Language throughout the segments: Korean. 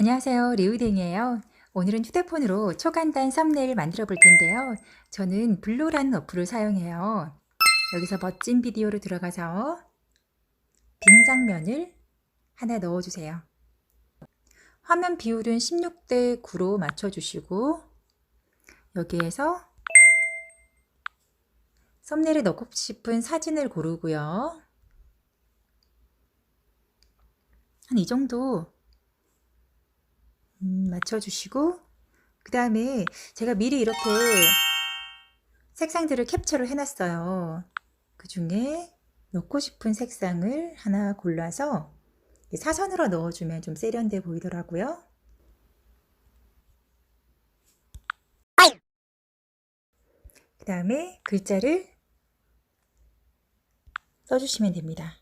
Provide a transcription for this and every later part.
안녕하세요. 리우댕이에요. 오늘은 휴대폰으로 초간단 썸네일 만들어 볼 텐데요. 저는 블루라는 어플을 사용해요. 여기서 멋진 비디오로 들어가서 빈 장면을 하나 넣어주세요. 화면 비율은 16대 9로 맞춰주시고 여기에서 썸네일에 넣고 싶은 사진을 고르고요. 한 이 정도 음, 맞춰주시고 그 다음에 제가 미리 이렇게 색상들을 캡처를 해놨어요. 그 중에 넣고 싶은 색상을 하나 골라서 사선으로 넣어주면 좀 세련돼 보이더라고요. 그 다음에 글자를 써주시면 됩니다.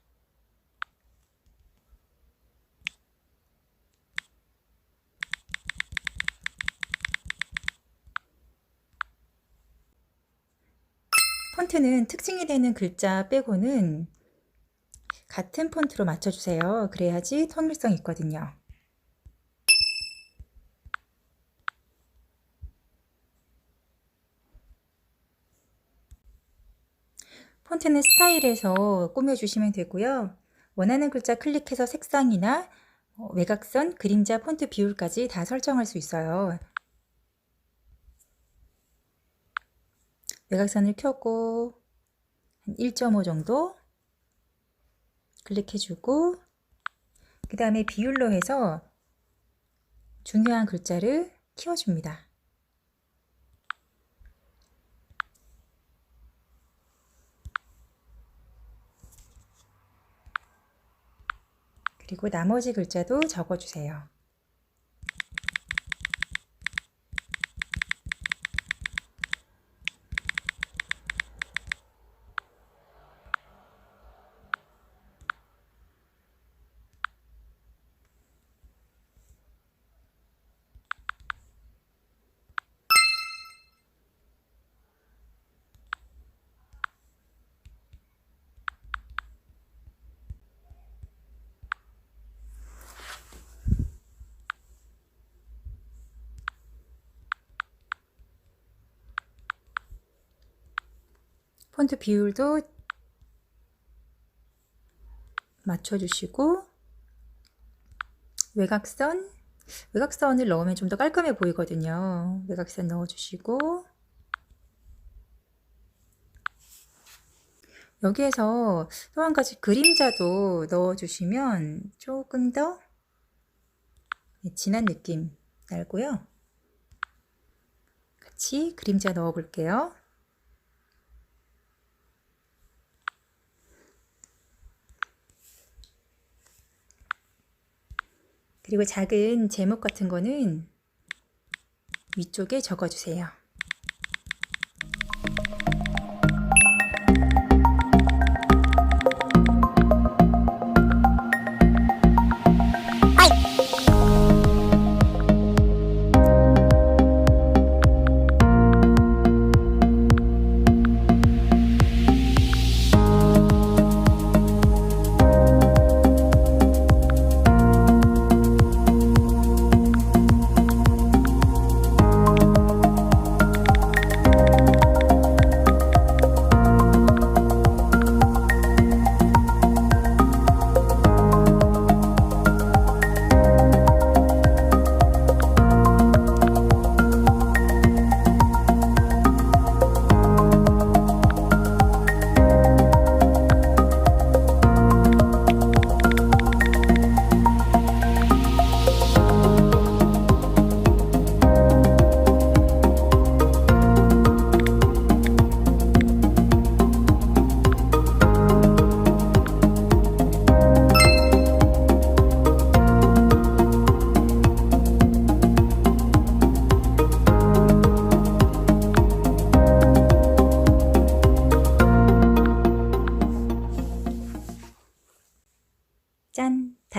폰트는 특징이 되는 글자 빼고는 같은 폰트로 맞춰주세요. 그래야지 통일성 있거든요. 폰트는 스타일에서 꾸며주시면 되고요. 원하는 글자 클릭해서 색상이나 어, 외곽선, 그림자, 폰트 비율까지 다 설정할 수 있어요. 외곽선을 켜고 한 1.5 정도 클릭해주고 그 다음에 비율로 해서 중요한 글자를 키워줍니다. 그리고 나머지 글자도 적어주세요. 폰트 비율도 맞춰주시고 외곽선 외곽선을 넣으면 좀 더 깔끔해 보이거든요. 외곽선 넣어주시고 여기에서 또 한 가지 그림자도 넣어주시면 조금 더 진한 느낌 날고요. 같이 그림자 넣어 볼게요. 그리고 작은 제목 같은 거는 위쪽에 적어주세요.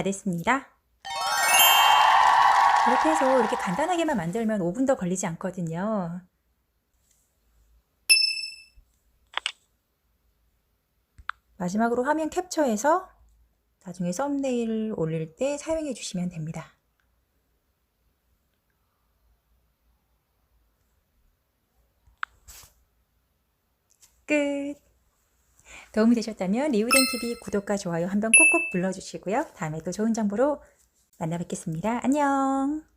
됐습니다. 이렇게 해서 이렇게 간단하게만 만들면 5분 더 걸리지 않거든요. 마지막으로 화면 캡처해서 나중에 썸네일 올릴 때 사용해 주시면 됩니다. 끝! 도움이 되셨다면 리우댕TV 구독과 좋아요 한번 꾹꾹 눌러주시고요. 다음에 또 좋은 정보로 만나 뵙겠습니다. 안녕.